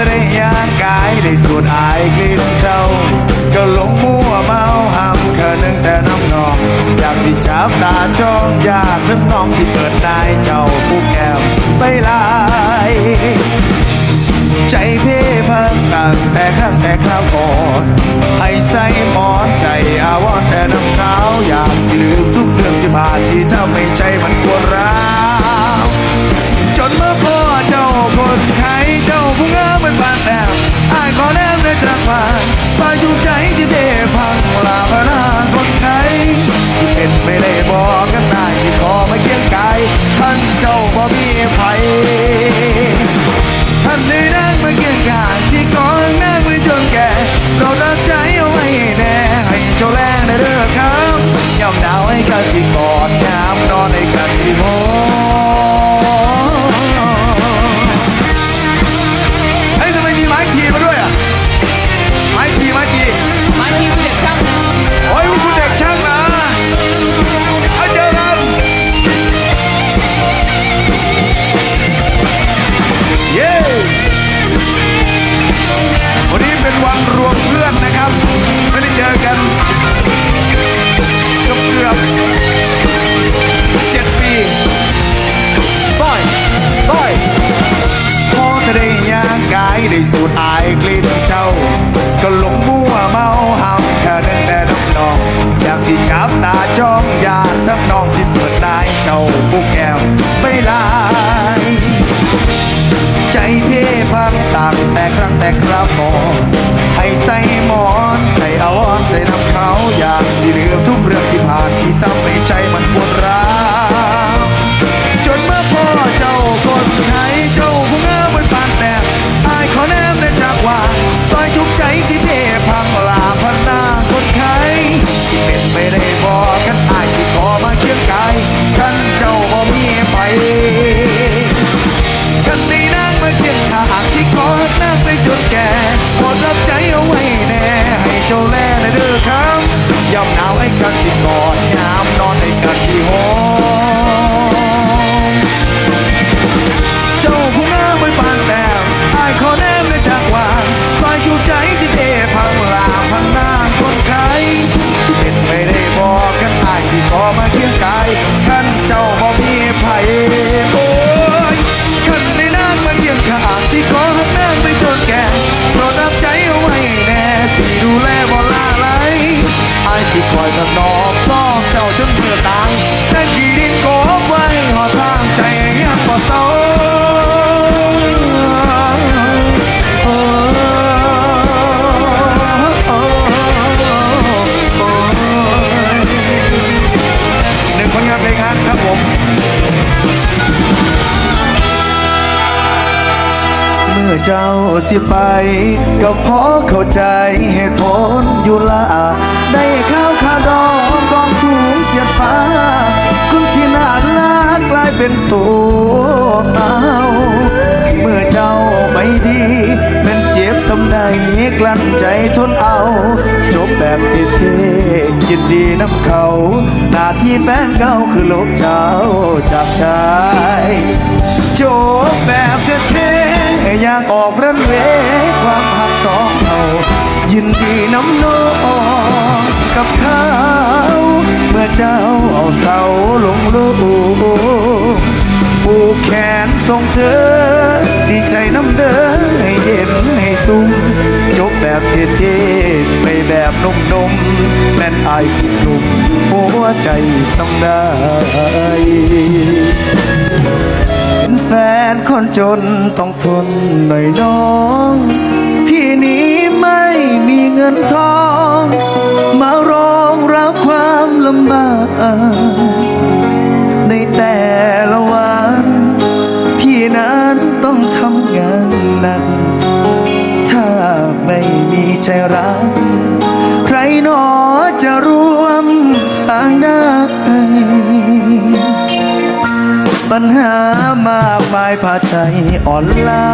จะได้ย่างกายได้สูดอายกลิ่นเจ้า ก็หลงมัวเมาห้ามเคินึงแต่น้ำนอง อยากสิจับตาจ้องอยากทั้งน้องสิเปิดได้เจ้าผู้แก้มไปลายใจเพ่พังตั้งแต่ครั้งแต่คราวก่อนให้ใส่หมอนใจอาวรณ์แต่น้ำเท้าอยากสิลืมทุกเรื่องที่ผ่านที่ทำให้ใจมันปวร้า คนไข้เจ้าผู้งามเหมือนบานแต้มอายขอแนมได้จากผ่านสายอยู่ใจที่เพ่พังลาพนาคนไข้ที่เป็นไม่ได้บอกกันได้ที่ขอมาเคี่ยงกายท่านเจ้าบ่มีไผท่านได้นั่งมาเกี่ยงกายที่กองนั่งไว้จนแก่เรารักใจเอาไว้แน่ให้เจ้าแรงได้เด้อครับยอมดาวให้กันที่กอดยามนอนให้กันที่โม ใจเพ่พังต่างแต่ครั้งแต่คราวก่อให้ใส่หมอนให้เอาอ่อนได้นำเขาอยากที่ลืมทุกเรื่องที่ผ่านที่ทำให้ใจมันปวดร้าวจนเมื่อพ่อเจ้าคนไทยเจ้าผู้งามมือนปานแต่อายขอแนมได้จากว่าซอยทุกใจที่เพ่พังลาพันหน้าคนไข้ที่เป็นไม่ได้บอกกันอายที่ขอมาเคียงกายกันเจ้าบ่มีไปกันใน สิไป ก็พอเข้าใจเหตุผลอยู่ละได้ข้าวขาดองกองสูงเสียดฟ้า คุณที่น่ารักกลายเป็นตัวเอาเมื่อเจ้าไม่ดีมันเจ็บสำใดกลั้นใจทนเอา จบแบบเท่ยินดีน้ำเขาหน้าที่แฟนเก่าคือลบเจ้าจากใจจบแบบเท่ อยากออกรันเวความหักสองเรายินดีน้ำนองกับเขาเมื่อเจ้าเอาเสาลงรูผูกแขนส่งเธอ ดีใจน้ำเดินให้เย็นให้สุ่มจบแบบเท่ๆไม่แบบนุ่มๆแม่นอายสิหนุ่มหัวใจสำได้ แฟนคนจนต้องทนหน่อยน้อง พี่นี้ไม่มีเงินทอง มารองรับความลำบาก ในแต่ละวัน พี่นั้นต้องทำงานหนัก ถ้าไม่มีใจรัก ใครหนอจะร่วมทางได้ปัญหา มากมายพาใจอ่อนล้า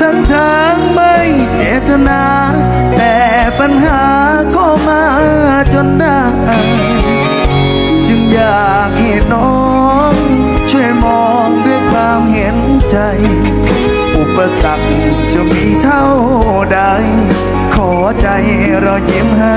ทั้งทางไม่เจตนา แต่ปัญหาก็มาจนได้ จึงอยากให้น้องช่วยมองด้วยความเห็นใจ อุปสรรคจะมีเท่าใด ขอใจเรายิ้มให้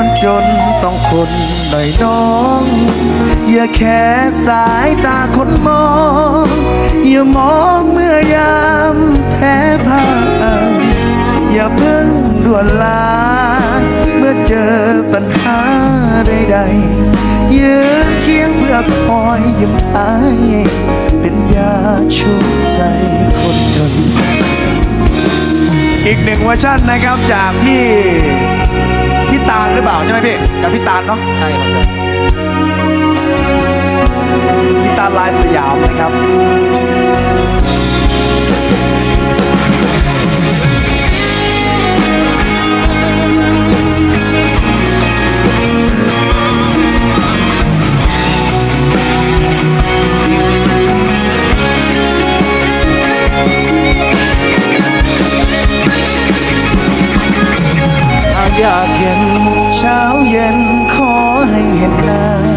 คนจนต้องทนหน่อยน้อง อย่าแค่สายตาคนมอง อย่ามองเมื่อยามแพ้พ่ายอย่าเพิ่งด่วนลา เมื่อเจอปัญหาใดๆยืนเคียงเพื่อคอยยิ้มให้เป็นยาชูใจคนจน อีกหนึ่งเวอร์ชันนะครับจากพี่พี่ตาลหรือเปล่าใช่ไหมพี่กับพี่ตาลเนาะใช่ครับพี่ตาลลายสยามนะครับ อยากเห็นเช้าเย็นขอให้เห็นหน้า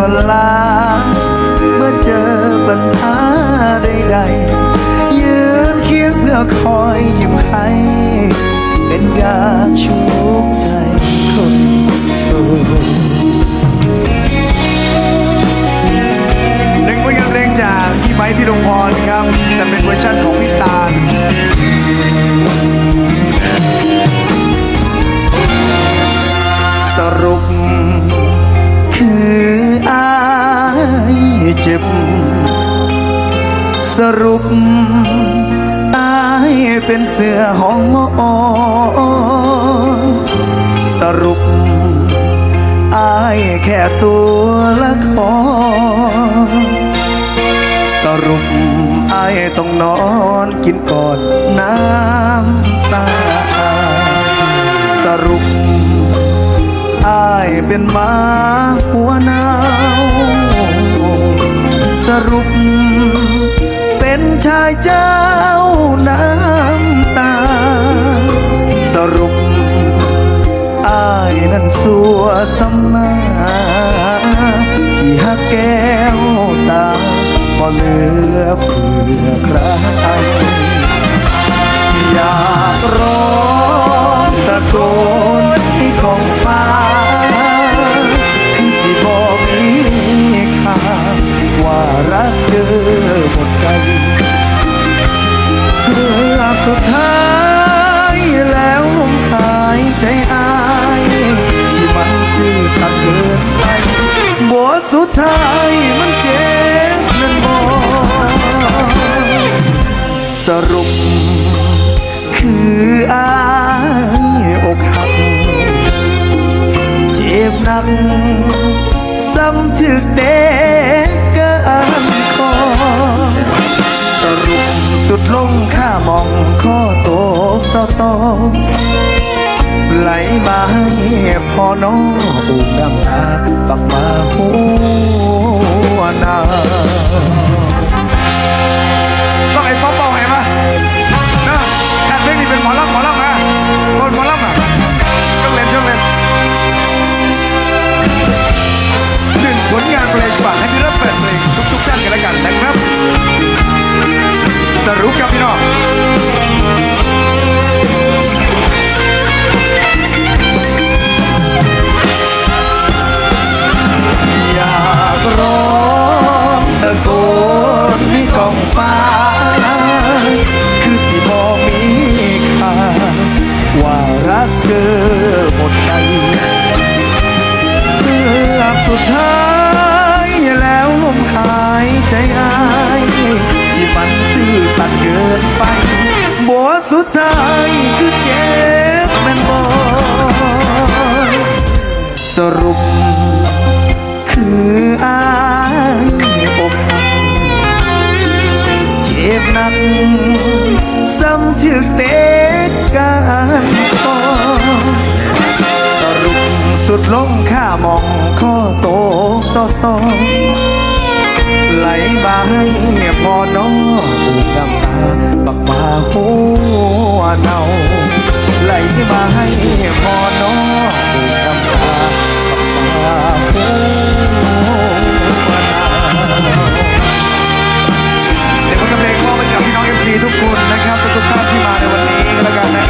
เวลา เมื่อเจอปัญหาใดๆ ยืนเคียงเพื่อคอยยิ้มให้ เป็นยาชุบใจคนจนหนึ่งผลงานเพลงจากพี่ไม้พี่ดงพรครับ แต่เป็นเวอร์ชันของพี่ตาล เจ็บ สรุปอายเป็นเสือห้องมอสรุปอายแค่ตัวละครสรุปอายต้องนอนกินก่อนน้ำตา สรุปอายเป็นหมาหัวหนาว รุป เป็นชายเจ้าน้ำตา สรุปอายนั้นสัวสมมาที่หักแก้วตาบ่เหลือเพื่อใคร คืออายอกหัก เจ็บหนัก ซ้ำถึกเตะกันคอสรุปสุดลงข้ามองข้อโตต่อสองไหลมาให้พอน้องอุ้มน้ำตาปักมาหั ส ให้พอน้องอูกน้ำตาบักมาหัวเนาไหลมาให้พอน้องอูกน้ำตาบักมาหัวเนาเดี๋ยวผมจะเพลงมอบให้กับพี่น้องเอฟซีทุกคนนะครับทุกท่านที่มาในวันนี้แล้วกันนะค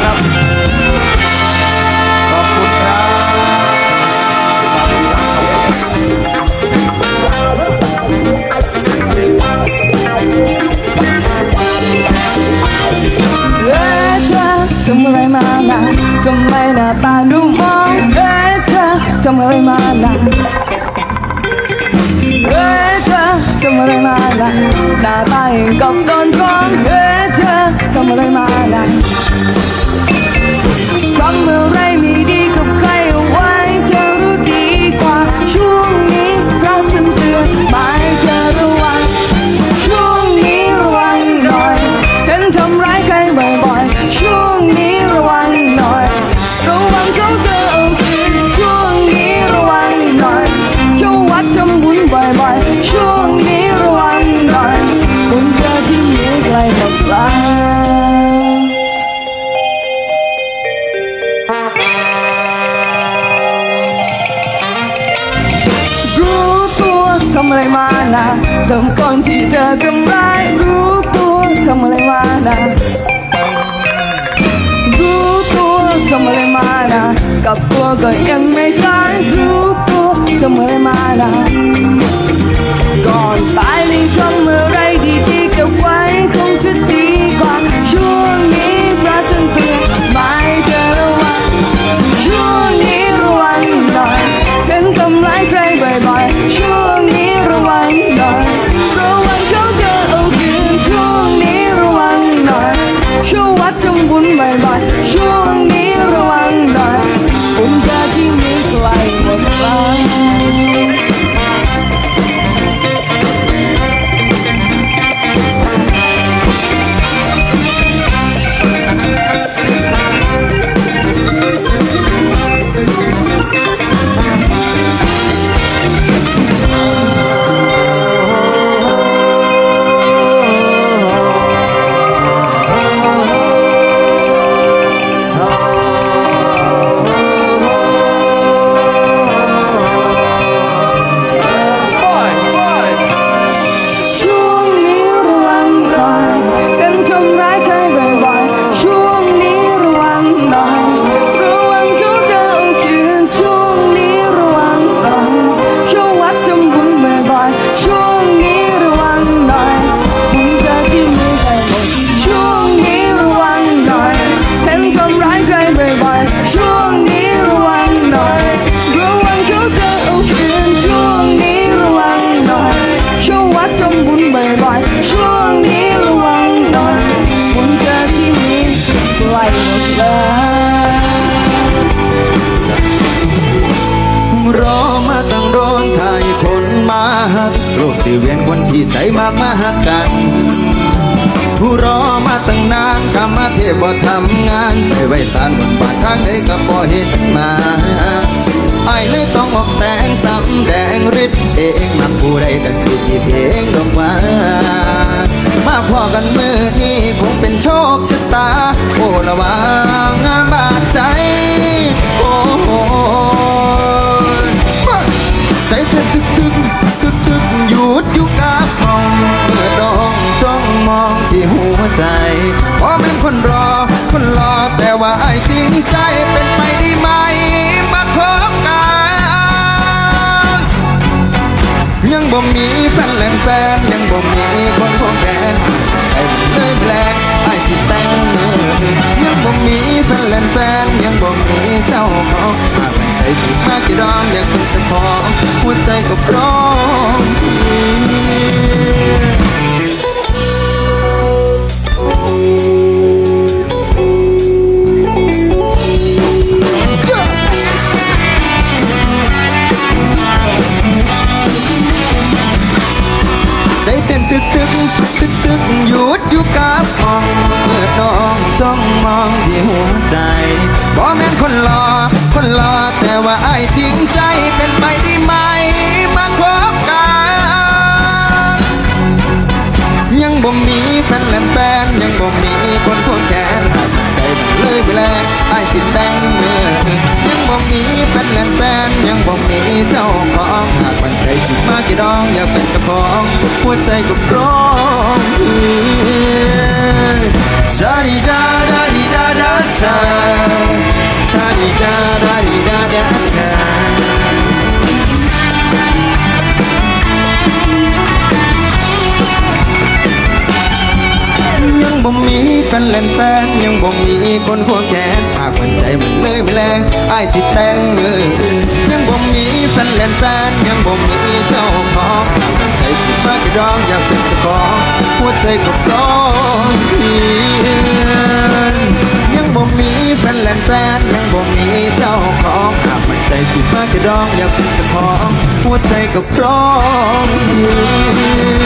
รับ ก่อนที่จะทำร้ายรู้ตัวทำอะไรมานะรู้ตัวทำอะไรมานะกับตัวก็ยังไม่สายรู้ตัวทำอะไรมานะก่อนตายนี่ทำอะไรดีๆเก็บไว้คงจะดี ใจมากมาหักกัน ผู้รอมาตั้งนานกรรมาเทพบ่ทำงานไปไว้สารบนบาททางใดก็บ่เห็นมาไอ้เลยต้องออกแสงสำแดงฤทธิ์เองมักผู้ใดก็สิจีบเองดอกว่ามาพอกันมือนี้คงเป็นโชคชะตาโอ้ละวา มีแฟนแหลงแฟนยังบ่มีคนพบแฟนใส่เลยแปลกไอ้สิแต่งมือยังบ่มีแฟนแหลงแฟนยังบ่มีเจ้าของหากไม่ใจสิมากี่ดองอยากเป็นเจ้าของหัวใจก็พร้อมใตึกตึกหยุดอยู่กับห้องเปิดน้องจ้องมองที่หัวใจบ่แม่นคนรอคนรอแต่ว่าไอ้จริงใจเป็นไปได้ไหมมาคบกันยังบ่มีแฟนแลมแฟนยังบ่มีคนควงแขนหากใจมัเลยไปแล้วไอ้สิแต่งเมื่อ บ่มีแฟนแลนแฟนยังบ่มีเจ้าของหากมันใจสิมากี่ดองอยากเป็นเจ้าของหัวใจก็พร้อมชาดีดาดาดีดาดาชาชาดีดาดาดีดาดาชายังบ่มีแฟนเล่นแฟนยังบ่มีคนหัวแขน มันใจมันเลยไม่แลไอ้ายสิแต่งมืออื่นยังบ่มีแฟนเล่นแฟนยังบ่มีเจ้าของหากมันใจสิมากกระดองอยากเป็นเจ้าของหัวใจก็พร้อมเพียยังบ่มีแฟนเล่นแฟนยังบ่มีเจ้าของหากมันใจสิมากกระดองอยากเป็นเจ้าของหัวใจก็พร้อมเพียง